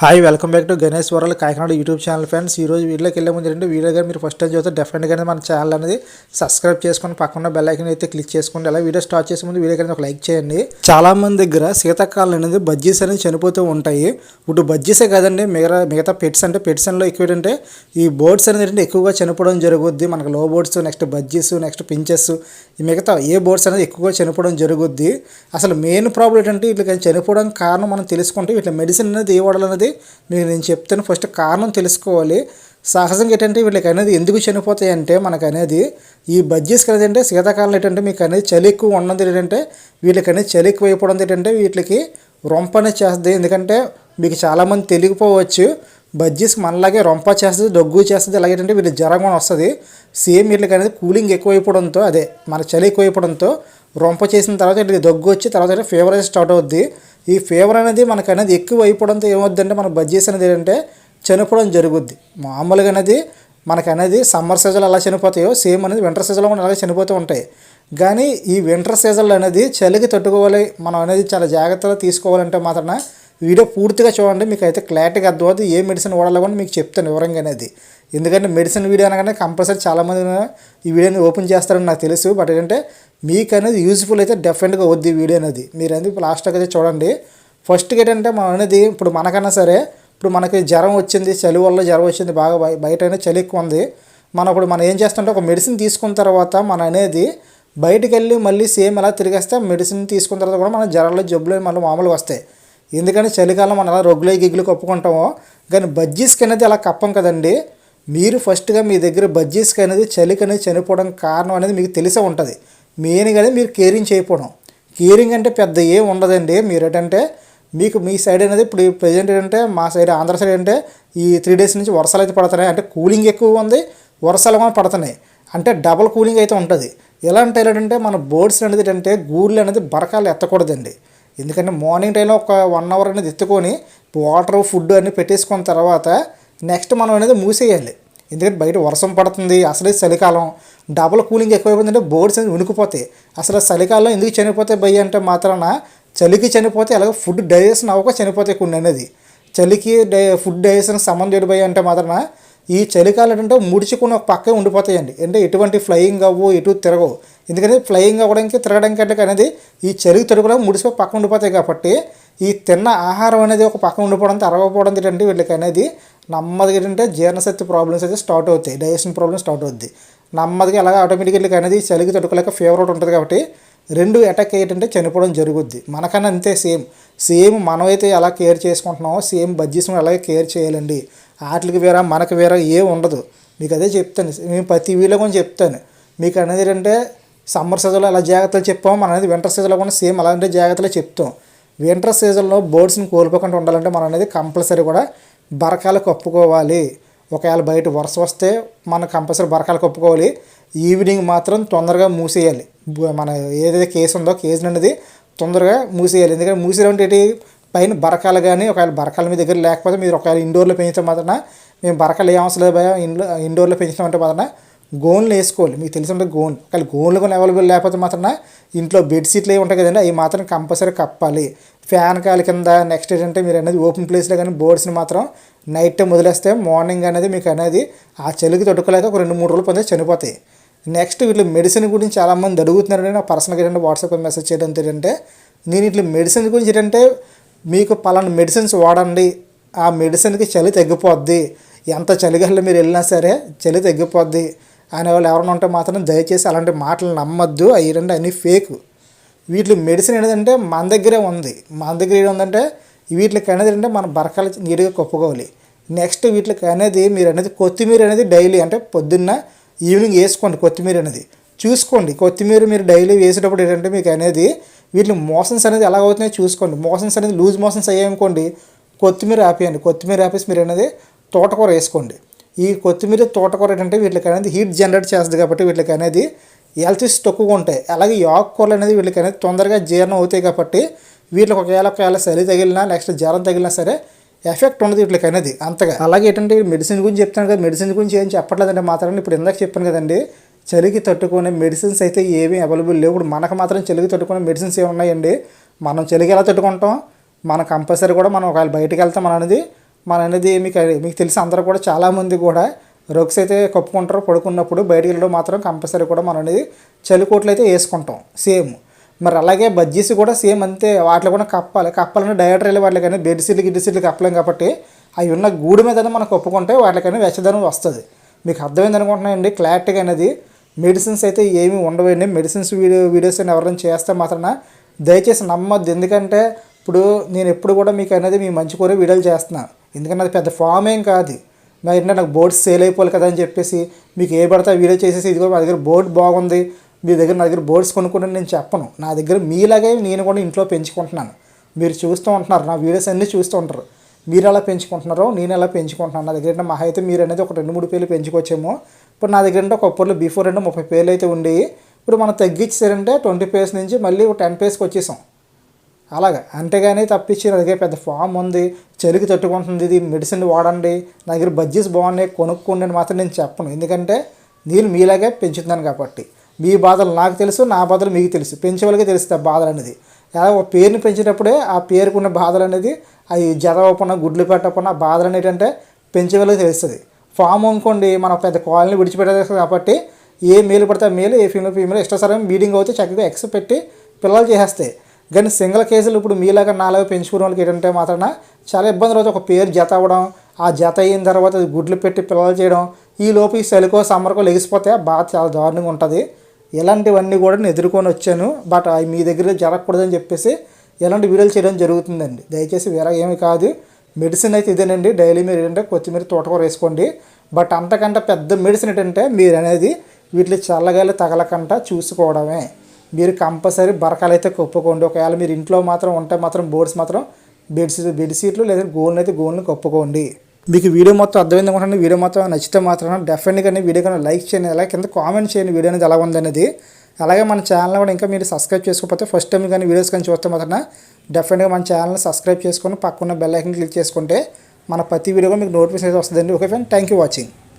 Hi welcome back to Ganesh world Kakinada YouTube channel friends ఈ రోజు వీడియోకి వెళ్ళే ముందు రెండు వీడియో కానీ మీరు ఫస్ట్ టైం చూస్తే డెఫినెట్గా మన ఛానల్ అనేది సబ్స్క్రైబ్ చేసుకొని పక్కన బెల్ ఐకన్ అయితే క్లిక్ చేసుకోండి. అలా వీడియో స్టార్ట్ చేసే ముందు వీడియో కానీ ఒక లైక్ చేయండి. చాలా మంది దగ్గర శీతాకాలం అనేది బజ్జీస్ అనేది చనిపోతూ ఉంటాయి. ఇప్పుడు బజ్జీసే కదండి మిగతా మిగతా పెట్స్ అంటే పెట్స్లో ఎక్కువ ఏంటంటే ఈ బోర్డ్స్ అనేది ఎక్కువగా చనిపోవడం జరుగుద్ది. మనకు లో boards next bajjis next pinches మిగతా ఏ బోర్డ్స్ అనేది ఎక్కువగా చనిపోవడం జరుగుద్ది. అసలు మెయిన్ ప్రాబ్లం ఏంటంటే వీటికి చనిపోవడం కారణం మనం తెలుసుకుంటే వీటి మెడిసిన్ అనేది ఏ వాడాలన్నది మీకు నేను చెప్తాను. ఫస్ట్ కారణం తెలుసుకోవాలి. సహజంగా ఏంటంటే వీళ్ళకి అనేది ఎందుకు చనిపోతాయి అంటే మనకు అనేది ఈ బడ్జెస్ అనేది అంటే శీతాకాలం ఏంటంటే మీకు అనేది చలి ఎక్కువ ఉన్నది ఏంటంటే వీళ్ళకి అనేది చలి ఎక్కువ అయిపోవడం ఏంటంటే వీటికి రొంప అనేది చేస్తుంది. ఎందుకంటే మీకు చాలామంది తెలియకపోవచ్చు బజ్జీస్ మనలాగే రొంప చేస్తుంది దగ్గు చేస్తుంది అలాగే ఏంటంటే వీళ్ళకి జ్వరం కూడా వస్తుంది. సేమ్ వీళ్ళకి అనేది కూలింగ్ ఎక్కువైపోవడంతో అదే మన చలి ఎక్కువైపోవడంతో రొంప చేసిన తర్వాత వీళ్ళకి దగ్గు వచ్చి తర్వాత ఫీవర్ అనేది స్టార్ట్ అవుద్ది. ఈ ఫీవర్ అనేది మనకు అనేది ఎక్కువ అయిపోవడంతో ఏమవుద్దంటే మన బజ్జీస్ అనేది ఏంటంటే చనిపోవడం జరుగుద్ది. మామూలుగా అనేది మనకు అనేది సమ్మర్ సీజన్లో ఎలా చనిపోతాయో సేమ్ అనేది వింటర్ సీజన్లో కూడా అలాగే చనిపోతూ ఉంటాయి. కానీ ఈ వింటర్ సీజన్లో అనేది చలికి తట్టుకోవాలి మనం అనేది చాలా జాగ్రత్తగా తీసుకోవాలంటే మాత్రమే వీడియో పూర్తిగా చూడండి మీకు అయితే క్లారిటీగా అర్థమవుతుంది ఏ మెడిసిన్ వాడాలో కూడా మీకు చెప్తాను వివరంగా అనేది. ఎందుకంటే మెడిసిన్ వీడియో అనగానే కంపల్సరీ చాలామంది ఈ వీడియోని ఓపెన్ చేస్తారని నాకు తెలుసు బట్ ఏంటంటే మీకు అనేది యూజ్ఫుల్ అయితే డెఫినెట్గా వద్దు ఈ వీడియో అనేది. మీరు అనేది లాస్ట్కి అయితే చూడండి. ఫస్ట్ ఏంటంటే మనం అనేది ఇప్పుడు మనకన్నా సరే ఇప్పుడు మనకి జ్వరం వచ్చింది చలి వల్ల జ్వరం వచ్చింది బాగా బయట అయినా చలి ఎక్కువ ఉంది. మనం ఇప్పుడు మనం ఏం చేస్తుంటే ఒక మెడిసిన్ తీసుకున్న తర్వాత మన అనేది బయటికి వెళ్ళి మళ్ళీ సేమ్ ఎలా తిరిగేస్తే మెడిసిన్ తీసుకున్న తర్వాత కూడా మన జ్వరాలు జబ్బులు మళ్ళీ మామూలుగా వస్తాయి. ఎందుకంటే చలికాలం మనం అలా రొగ్గులు గిగ్గులు కప్పుకుంటామో కానీ బజ్జీస్కి అనేది అలా కప్పం కదండి. మీరు ఫస్ట్గా మీ దగ్గర బజ్జీస్కి అనేది చలికి అనేది చనిపోవడం కారణం అనేది మీకు తెలిసే ఉంటుంది. మెయిన్గానే మీరు కేరింగ్ చేయకపోవడం. కేరింగ్ అంటే పెద్ద ఏం ఉండదండి. మీరు ఏంటంటే మీకు మీ సైడ్ అనేది ఇప్పుడు ప్రజెంట్ ఏంటంటే మా సైడ్ ఆంధ్ర సైడ్ అంటే ఈ త్రీ డేస్ నుంచి వర్షాలు అయితే పడుతున్నాయి. అంటే కూలింగ్ ఎక్కువ ఉంది వర్షాలు కూడా పడుతున్నాయి. అంటే డబల్ కూలింగ్ అయితే ఉంటుంది. ఎలా అంటే ఏంటంటే మన బోర్డ్స్ అనేది ఏంటంటే గూళ్ళు అనేది బరకాలు ఎత్తకూడదండి. ఎందుకంటే మార్నింగ్ టైంలో ఒక వన్ అవర్ అనేది ఎత్తుకొని వాటర్ ఫుడ్ అన్నీ పెట్టేసుకున్న తర్వాత నెక్స్ట్ మనం అనేది మూసేయాలి. ఎందుకంటే బయట వర్షం పడుతుంది అసలే చలికాలం. డబుల్ కూలింగ్ ఎక్కువైపోతుందంటే బోర్డ్స్ అనేది ఉనికిపోతాయి. అసలు చలికాలం ఎందుకు చనిపోతాయి భయ్య అంటే మాత్రాన చలికి చనిపోతే అలాగే ఫుడ్ డైజెషన్ అవ్వక చనిపోతాయి కొన్ని అనేది. చలికి డై ఫుడ్ డైజెషన్ సంబంధం ఏడు భయ అంటే మాత్రాన ఈ చలికాలం అంటే ముడుచుకుని ఒక పక్కే ఉండిపోతాయండి. అంటే ఎటువంటి ఫ్లయింగ్ అవ్వు ఎటు తిరగవు. ఎందుకంటే ఫ్లయింగ్ అవ్వడానికి తిరగడానికి అంటే అనేది ఈ చలికి తడుపులో ముడిసిపోయి పక్కన ఉండిపోతాయి కాబట్టి ఈ తిన్న ఆహారం అనేది ఒక పక్కన ఉండిపోవడంతో అరగకపోవడం ఏంటంటే వీళ్ళకి అనేది నెమ్మదిగా ఏంటంటే జీర్ణశక్తి ప్రాబ్లమ్స్ అయితే స్టార్ట్ అవుతాయి డైజెషన్ ప్రాబ్లమ్స్ స్టార్ట్ అవుద్ది. నెమ్మదిగా అలాగే ఆటోమేటిక్గా అనేది చలికి తట్టుకోలేక ఫీవర్ ఒకటి ఉంటుంది కాబట్టి రెండు అటాక్ అయ్యేటంటే చనిపోవడం జరుగుద్ది. మనకన్నా అంతే సేమ్. సేమ్ మనమైతే ఎలా కేర్ చేసుకుంటున్నామో సేమ్ బజ్జీస్ అలాగే కేర్ చేయాలండి. వాటికి వేరే మనకు వేరే ఏం ఉండదు. మీకు అదే చెప్తాను. నేను ప్రతి వీడియో కూడా చెప్తాను. మీకు అనేది ఏంటంటే సమ్మర్ సీజన్లో ఎలా జాగ్రత్తలు చెప్పామో మన అనేది వింటర్ సీజన్లో కూడా సేమ్ అలాంటి జాగ్రత్తలు చెప్తాం. వింటర్ సీజన్లో బోర్డ్స్ని కోల్పోకుండా ఉండాలంటే మనం అనేది కంపల్సరీ కూడా బరకాలు కప్పుకోవాలి. ఒకవేళ బయట వరుస వస్తే మనం కంపల్సరీ బరకాలు కప్పుకోవాలి. ఈవినింగ్ మాత్రం తొందరగా మూసేయాలి. మన ఏదైతే కేసు ఉందో కేసు అనేది తొందరగా మూసేయాలి. ఎందుకంటే మూసేయాలంటే పైన బరకాలు కానీ ఒకవేళ బరకాల మీ దగ్గర లేకపోతే మీరు ఒకవేళ ఇండోర్లో పెంచడం మాత్రమే మేము బరకాలు ఏం అవసరం లేదు భయ ఇండోర్లో పెంచడం అంటే మాత్రమే గోన్లు వేసుకోవాలి. మీకు తెలిసిన గోన్. ఒకవేళ గోన్లు కూడా అవైలబుల్ లేకపోతే మాత్రం ఇంట్లో బెడ్షీట్లు ఏవి ఉంటాయి కదండి అవి మాత్రం కంపల్సరీ కప్పాలి. ఫ్యాన్ కాలి కింద నెక్స్ట్ ఏంటంటే మీరు అనేది ఓపెన్ ప్లేస్లో కానీ బోర్డ్స్ని మాత్రం నైట్ టైం వదిలేస్తే మార్నింగ్ అనేది మీకు అనేది ఆ చలికి తొట్టుకోలేక ఒక రెండు మూడు రోజులు పొందే చనిపోతాయి. నెక్స్ట్ వీళ్ళు మెడిసిన్ గురించి చాలామంది అడుగుతున్నారండి నా పర్సనల్గా ఏంటంటే వాట్సాప్ మెసేజ్ చేయడం ఏంటంటే నేను ఇట్లా మెడిసిన్ గురించి ఏంటంటే మీకు పలానా మెడిసిన్స్ వాడండి. ఆ మెడిసిన్కి చలి తగ్గిపోద్ది. ఎంత చలిగల్లో మీరు వెళ్ళినా సరే చలి తగ్గిపోద్ది. అనే వాళ్ళు ఎవరైనా ఉంటే మాత్రం దయచేసి అలాంటి మాటలు నమ్మద్దు. అవి రెండు అన్నీ ఫేక్. వీటి మెడిసిన్ ఏంటంటే మన దగ్గరే ఉంది. మన దగ్గర ఏంటంటే ఉందంటే వీటికి అనేది అంటే మన బరకాలు నీట్గా కప్పుకోవాలి. నెక్స్ట్ వీటికి అనేది మీరు అనేది కొత్తిమీర అనేది డైలీ అంటే పొద్దున్న ఈవినింగ్ వేసుకోండి కొత్తిమీర అనేది. చూసుకోండి. కొత్తిమీర మీరు డైలీ వేసేటప్పుడు ఏంటంటే మీకు అనేది వీటిని మోషన్స్ అనేది ఎలా అవుతున్నాయో చూసుకోండి. మోషన్స్ అనేది లూజ్ మోషన్స్ అయ్యాయనుకోండి కొత్తిమీర ఆపేయండి. కొత్తిమీర ఆపేసి మీరు అనేది తోటకూర వేసుకోండి. ఈ కొత్తిమీర తోటకూర ఏంటంటే వీటికి అనేది హీట్ జనరేట్ చేస్తుంది కాబట్టి వీటికి అనేది ఎల్సిస్ తక్కువగా ఉంటాయి. అలాగే ఈ ఆకుకూరలు అనేది వీళ్ళకి అనేది తొందరగా జీర్ణం అవుతాయి కాబట్టి వీటికి ఒకవేళ ఒకవేళ చలి తగిలినా నెక్స్ట్ జ్వరం తగిలినా సరే ఎఫెక్ట్ ఉండదు వీటికి అనేది అంతగా. అలాగే ఏంటంటే మెడిసిన్ గురించి చెప్తాను కదా మెడిసిన్ గురించి ఏం చెప్పట్లేదండి మాత్రం. ఇప్పుడు ఇందాక చెప్పాను కదండి చలికి తట్టుకునే మెడిసిన్స్ అయితే ఏమీ అవైలబుల్ లేవు. ఇప్పుడు మనకు మాత్రం చలికి తట్టుకునే మెడిసిన్స్ ఏమి ఉన్నాయండి మనం చలికి ఎలా తట్టుకుంటాం? మన కంపల్సరీ కూడా మనం ఒకవేళ బయటకు వెళ్తాం అనేది మన అనేది మీకు మీకు తెలిసి అందరూ కూడా చాలామంది కూడా రొక్స్ అయితే కప్పుకుంటారు పడుకున్నప్పుడు బయటికి వెళ్ళడం మాత్రం కంపల్సరీ కూడా మనం అనేది చలికోట్లు అయితే వేసుకుంటాం సేమ్. మరి అలాగే బజ్జీస్ కూడా సేమ్ అంతే వాటిలో కూడా కప్పాలి కప్పాలని డయాటరీలు వాటికి కానీ బెడ్ సీట్లు గిడ్డి సీట్లు కప్పలేం కాబట్టి అవి ఉన్న గూడు మీద మనం కప్పుకుంటే వాటికైనా వెచ్చదనం వస్తుంది. మీకు అర్థమైంది అనుకుంటున్నానండి క్లారిటీగా అనేది. మెడిసిన్స్ అయితే ఏమీ ఉండవండి మెడిసిన్స్ వీడియో వీడియోస్ అని ఎవరైనా చేస్తే మాత్రం దయచేసి నమ్మద్దు. ఎందుకంటే ఇప్పుడు నేను ఎప్పుడు కూడా మీకు అనేది మీ మంచి కోరే వీడియోలు చేస్తున్నాను ఎందుకంటే అది పెద్ద ఫామ్ ఏం కాదు. మరి ఏంటంటే నాకు బోర్డు సేల్ అయిపోవాలి కదా అని చెప్పేసి మీకు ఏ పడితే ఆ వీడియో చేసేసి ఇదిగో మా దగ్గర బోర్డు బాగుంది మీ దగ్గర నా దగ్గర బోర్డ్స్ కొనుక్కోండి నేను చెప్పను. నా దగ్గర మీలాగే నేను కూడా ఇంట్లో పెంచుకుంటున్నాను. మీరు చూస్తూ ఉంటున్నారు నా వీడియోస్ అన్నీ చూస్తూ ఉంటారు. మీరు ఎలా పెంచుకుంటున్నారో నేను ఎలా పెంచుకుంటున్నాను. నా దగ్గర మహా అయితే మీరు అనేది ఒక రెండు మూడు పేర్లు పెంచుకోవచ్చేమో. ఇప్పుడు నా దగ్గర అంటే ఒకప్పుడు బిఫోర్ అంటే ముప్పై పేర్లు అయితే ఉండేవి. ఇప్పుడు మనం తగ్గించారంటే ట్వంటీ పేర్స్ నుంచి మళ్ళీ ఒక టెన్ పేర్స్కి వచ్చేసాం. అలాగా. అంతేగాని తప్పించి నా దగ్గర పెద్ద ఫామ్ ఉంది. చలికి తట్టుకుంటుంది. ఇది మెడిసిన్ వాడండి. నా దగ్గర బడ్జెస్ బాగున్నాయి. కొనుక్కోండి అని మాత్రం నేను చెప్పను. ఎందుకంటే నేను మీలాగే పెంచుతున్నాను కాబట్టి. మీ బాధలు నాకు తెలుసు నా బాధలు మీకు తెలుసు. పెంచే వాళ్ళకి తెలుస్తుంది ఆ బాధలు అనేది. ఎలా ఒక పేరుని పెంచేటప్పుడే ఆ పేరుకున్న బాధలు అనేది అవి జదవకుండా గుడ్లు పెట్టకుండా ఆ బాధలు అనేది అంటే పెంచే వాళ్ళకి తెలుస్తుంది. ఫామ్ అనుకోండి మనం పెద్ద కాలనీ విడిచిపెట్టేది కాబట్టి ఏ మేలు పడితే మేలు ఏ ఫీమేల్ ఫీమేల్ ఇష్ట మీటింగ్ అవుతే చక్కగా ఎక్స్ పెట్టి పిల్లలు చేసేస్తాయి. కానీ సింగిల్ కేసులు ఇప్పుడు మీలాగా నాలుగు పెంచుకునే వాళ్ళకి ఏంటంటే మాత్రాన చాలా ఇబ్బందులు అవుతుంది ఒక పేరు జత అవ్వడం ఆ జత అయిన తర్వాత అది గుడ్లు పెట్టి పిల్లలు చేయడం ఈ లోపు ఈ చలికో సమ్మర్కో లెగిసిపోతే బాగా బాధ చాలా దారుణంగా ఉంటుంది. ఇలాంటివన్నీ కూడా నేను ఎదుర్కొని వచ్చాను. బట్ అవి మీ దగ్గర జరగకూడదని చెప్పేసి ఇలాంటి వీడియోలు చేయడం జరుగుతుందండి. దయచేసి వేరే ఏమి కాదు. మెడిసిన్ అయితే ఇదేనండి. డైలీ మీరు ఏంటంటే కొత్తిమీర తోటకూర వేసుకోండి. బట్ అంతకంటే పెద్ద మెడిసిన్ ఏంటంటే మీరు అనేది వీటిని చల్లగాలి తగలకుండా చూసుకోవడమే. మీరు కంపల్సరీ బరకాలు అయితే కప్పుకోండి. ఒకవేళ మీరు ఇంట్లో మాత్రం ఉంటే మాత్రం బోర్డ్స్ మాత్రం బెడ్షీట్ బెడ్షీట్లు లేదా గోల్ని అయితే గోల్ని కప్పుకోండి. మీకు వీడియో మొత్తం అర్థమైంది అనుకుంటున్నాను. వీడియో మొత్తం నచ్చితే మాత్రం డెఫినెట్గా వీడియో కన్నా లైక్ చేయండి. అలాగే కింద కామెంట్ చేయండి వీడియో అనేది ఎలా ఉందనేది. అలాగే మన ఛానల్ కూడా ఇంకా మీరు సబ్స్క్రైబ్ చేసుకోకపోతే ఫస్ట్ టైం కానీ వీడియోస్ కానీ చూస్తే మాత్రం డెఫినెట్గా మన ఛానల్ని సబ్స్క్రైబ్ చేసుకొని పక్కన బెల్ ఐకన్ క్లిక్ చేసుకుంటే మన ప్రతి వీడియో మీకు నోటిఫికేషన్ వస్తుందండి. Okay friend thank you watching